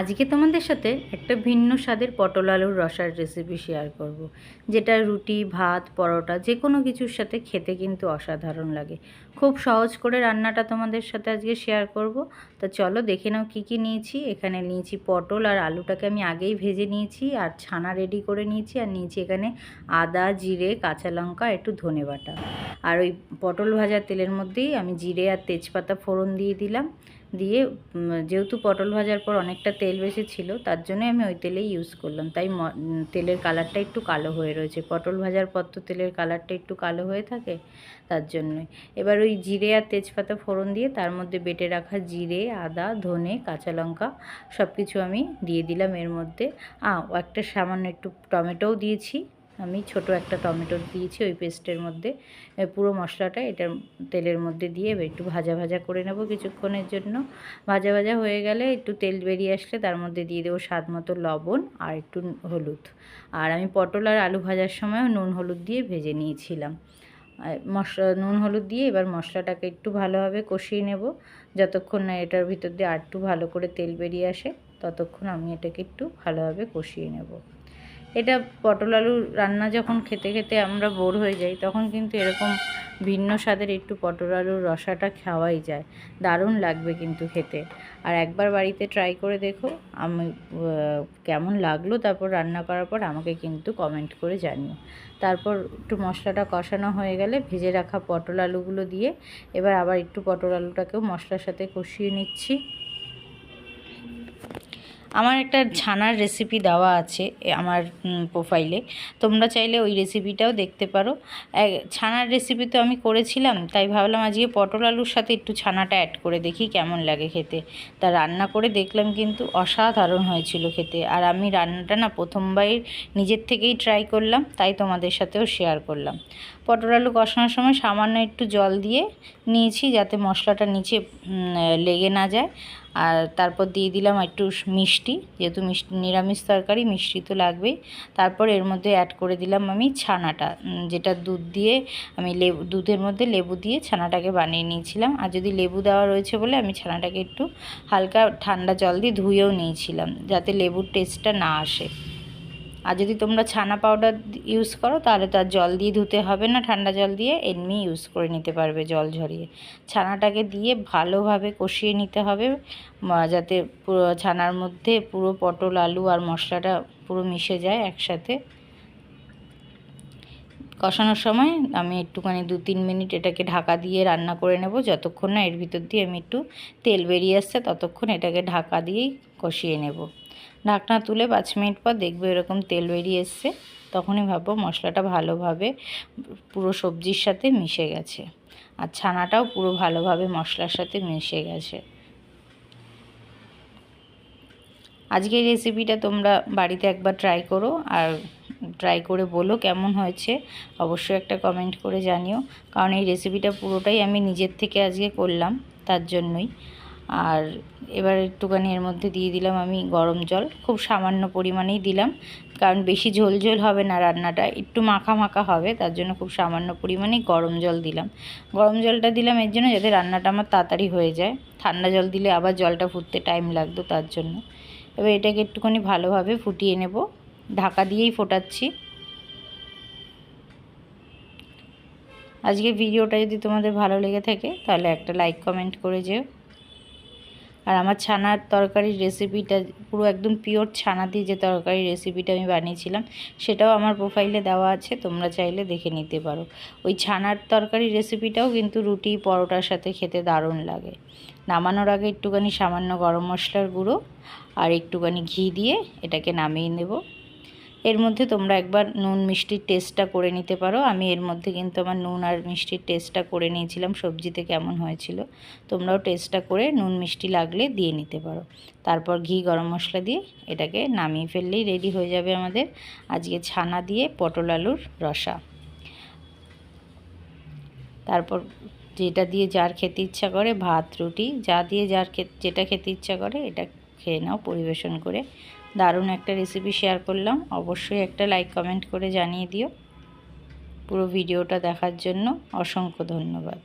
আজকে তোমাদের সাথে একটা ভিন্ন স্বাদের পটল আলুর রসার রেসিপি শেয়ার করব। যেটা রুটি, ভাত, পরোটা যে কোনো কিছুর সাথে খেতে কিন্তু অসাধারণ লাগে। খুব সহজ করে রান্নাটা তোমাদের সাথে আজকে শেয়ার করব। তা চলো দেখে নাও কী কী নিয়েছি। এখানে নিয়েছি পটল আর আলুটাকে আমি আগেই ভেজে নিয়েছি আর ছানা রেডি করে নিয়েছি। আর নিয়েছি এখানে আদা, জিরে, কাঁচা লঙ্কা, একটু ধনে বাটা। আর ওই পটল ভাজার তেলের মধ্যেই আমি জিরে আর তেজপাতা ফোড়ন দিয়ে দিলাম। দিয়ে যেহেতু পটল ভাজার পর অনেকটা তেল বেশি ছিল, তার জন্য আমি ওই তেলেই ইউজ করলাম। তাই তেলের কালারটা একটু কালো হয়ে রয়েছে। পটল ভাজার পর তো তেলের কালারটা একটু কালো হয়ে থাকে, তার জন্যই এবার ওই জিরে আর তেজপাতা ফোড়ন দিয়ে, তার মধ্যে বেটে রাখা জিরে, আদা, ধনে, কাঁচা লঙ্কা সব কিছু আমি দিয়ে দিলাম এর মধ্যে। আ একটা সামান্য একটু টমেটোও দিয়েছি। আমি ছোট একটা টমেটো দিয়েছি ওই পেস্টের মধ্যে। পুরো মশলাটা এটার তেলের মধ্যে দিয়ে একটু ভাজা ভাজা করে নেব কিছুক্ষণের জন্য। ভাজা ভাজা হয়ে গেলে একটু তেল বেরিয়ে আসলে তার মধ্যে দিয়ে দেবো স্বাদ মতো লবণ আর একটু হলুদ। আর আমি পটল আর আলু ভাজার সময়ও নুন হলুদ দিয়ে ভেজে নিয়েছিলাম। মশলা নুন হলুদ দিয়ে এবার মশলাটাকে একটু ভালোভাবে কষিয়ে নেব। যতক্ষণ না এটার ভিতর দিয়ে আর একটু ভালো করে তেল বেরিয়ে আসে, ততক্ষণ আমি এটাকে একটু ভালোভাবে কষিয়ে নেব। এটা পটল আলু রান্না যখন খেতে খেতে আমরা বোর হয়ে যাই, তখন কিন্তু এরকম ভিন্ন স্বাদের একটু পটল আলুর রসাটা খাওয়াই যায়। দারুণ লাগবে কিন্তু খেতে। আর একবার বাড়িতে ট্রাই করে দেখো, আমি কেমন লাগল তারপর রান্না করার পর আমাকে কিন্তু কমেন্ট করে জানিও। তারপর একটু মশলাটা কষানো হয়ে গেলে ভেজে রাখা পটল আলুগুলো দিয়ে এবার আবার একটু পটল আলুটাকেও মশলার সাথে কষিয়ে নিচ্ছি। আমার একটা ছানার রেসিপি দেওয়া আছে আমার প্রোফাইলে তোমরা চাইলে ওই রেসিপিটাও দেখতে পারো। ছানার রেসিপি তো আমি করেছিলাম, তাই ভাবলাম আজকে পটল আলুর সাথে একটু ছানাটা অ্যাড করে দেখি কেমন লাগে খেতে। তা রান্না করে দেখলাম কিন্তু অসাধারণ হয়েছিল খেতে। আর আমি রান্নাটা না প্রথমবার নিজের থেকেই ট্রাই করলাম, তাই তোমাদের সাথেও শেয়ার করলাম। পটল আলু কষানোর সময় সামান্য একটু জল দিয়ে নিয়েছি যাতে মশলাটা নিচে লেগে না যায়। আর তারপর দিয়ে দিলাম একটু মিষ্টি, যেহেতু মিষ্টি নিরামিষ তরকারি, মিষ্টি তো লাগবেই। তারপর এর মধ্যে অ্যাড করে দিলাম আমি ছানাটা যেটা দুধ দিয়ে আমি লেবু, দুধের মধ্যে লেবু দিয়ে ছানাটাকে বানিয়ে নিয়েছিলাম। আর যদি লেবু দেওয়া রয়েছে বলে আমি ছানাটাকে একটু হালকা ঠান্ডা জল দিয়ে ধুয়েও নিয়েছিলাম, যাতে লেবুর টেস্টটা না আসে। আর যদি তোমরা ছানা পাউডার ইউজ করো, তাহলে তার জল দিয়ে ধুতে হবে না। ঠান্ডা জল দিয়ে এমনি ইউজ করে নিতে পারবে জল ঝরিয়ে। ছানাটাকে দিয়ে ভালোভাবে কষিয়ে নিতে হবে যাতে পুরো ছানার মধ্যে পুরো পটল, আলু আর মশলাটা পুরো মিশে যায় একসাথে। কষানোর সময় আমি একটুখানি দু তিন মিনিট এটাকে ঢাকা দিয়ে রান্না করে নেব। যতক্ষণ না এর ভিতর দিয়ে আমি একটু তেল বেরিয়ে আসছে, ততক্ষণ এটাকে ঢাকা দিয়েই কষিয়ে নেব। ঢাকনা তুলে পাঁচ মিনিট পর দেখবে এরকম তেল বেরিয়ে এসছে। তখনই ভাববো মশলাটা ভালোভাবে পুরো সবজির সাথে মিশে গেছে। আর ছানাটাও পুরো ভালোভাবে মশলার সাথে মিশে গেছে। আজকের রেসিপিটা তোমরা বাড়িতে একবার ট্রাই করো আর ট্রাই করে বলো কেমন হয়েছে। অবশ্যই একটা কমেন্ট করে জানিও। কারণ এই রেসিপিটা পুরোটাই আমি নিজের থেকে আজকে করলাম, তার জন্যই। আর এবার একটুখানি এর মধ্যে দিয়ে দিলাম আমি গরম জল। খুব সামান্য পরিমাণেই দিলাম, কারণ বেশি ঝোল ঝোল হবে না রান্নাটা, একটু মাখা মাখা হবে, তার জন্য খুব সামান্য পরিমাণেই গরম জল দিলাম। গরম জলটা দিলাম এর জন্য যাতে রান্নাটা আমার তাড়াতাড়ি হয়ে যায়। ঠান্ডা জল দিলে আবার জলটা ফুটতে টাইম লাগতো তার জন্য। এবার এটাকে একটুখানি ভালোভাবে ফুটিয়ে নেব। ঢাকা দিয়েই ফোটাচ্ছি। আজকে ভিডিওটা যদি তোমাদের ভালো লেগে থাকে, তাহলে একটা লাইক কমেন্ট করে যেও। আর আমার ছানার তরকারির রেসিপিটা পুরো একদম পিওর ছানা দিয়ে যে তরকারির রেসিপিটা আমি বানিয়েছিলাম, সেটাও আমার প্রোফাইলে দেওয়া আছে, তোমরা চাইলে দেখে নিতে পারো। ওই ছানার তরকারির রেসিপিটাও কিন্তু রুটি, পরোটার সাথে খেতে দারুণ লাগে। নামানোর আগে একটুখানি সামান্য গরম মশলার গুঁড়ো আর একটুখানি ঘি দিয়ে এটাকে নামিয়ে নেব। এর মধ্যে তোমরা একবার নুন মিষ্টির টেস্টটা করে নিতে পারো। আমি এর মধ্যে কিন্তু আমার নুন আর মিষ্টির টেস্টটা করে নিয়েছিলাম, সবজিতে কেমন হয়েছিল। তোমরাও টেস্টটা করে নুন মিষ্টি লাগলে দিয়ে নিতে পারো। তারপর ঘি গরম মশলা দিয়ে এটাকে নামিয়ে ফেললেই রেডি হয়ে যাবে আমাদের আজকে ছানা দিয়ে পটল আলুর রসা। তারপর যেটা দিয়ে যার খেতে ইচ্ছা করে, ভাত, রুটি, যা দিয়ে যার যেটা খেতে ইচ্ছা করে, এটা খেয়ে নাও, পরিবেশন করে। দারুণ একটা রেসিপি শেয়ার করলাম। অবশ্যই একটা লাইক কমেন্ট করে জানিয়ে দিও। পুরো ভিডিওটা দেখার জন্য অসংখ্য ধন্যবাদ।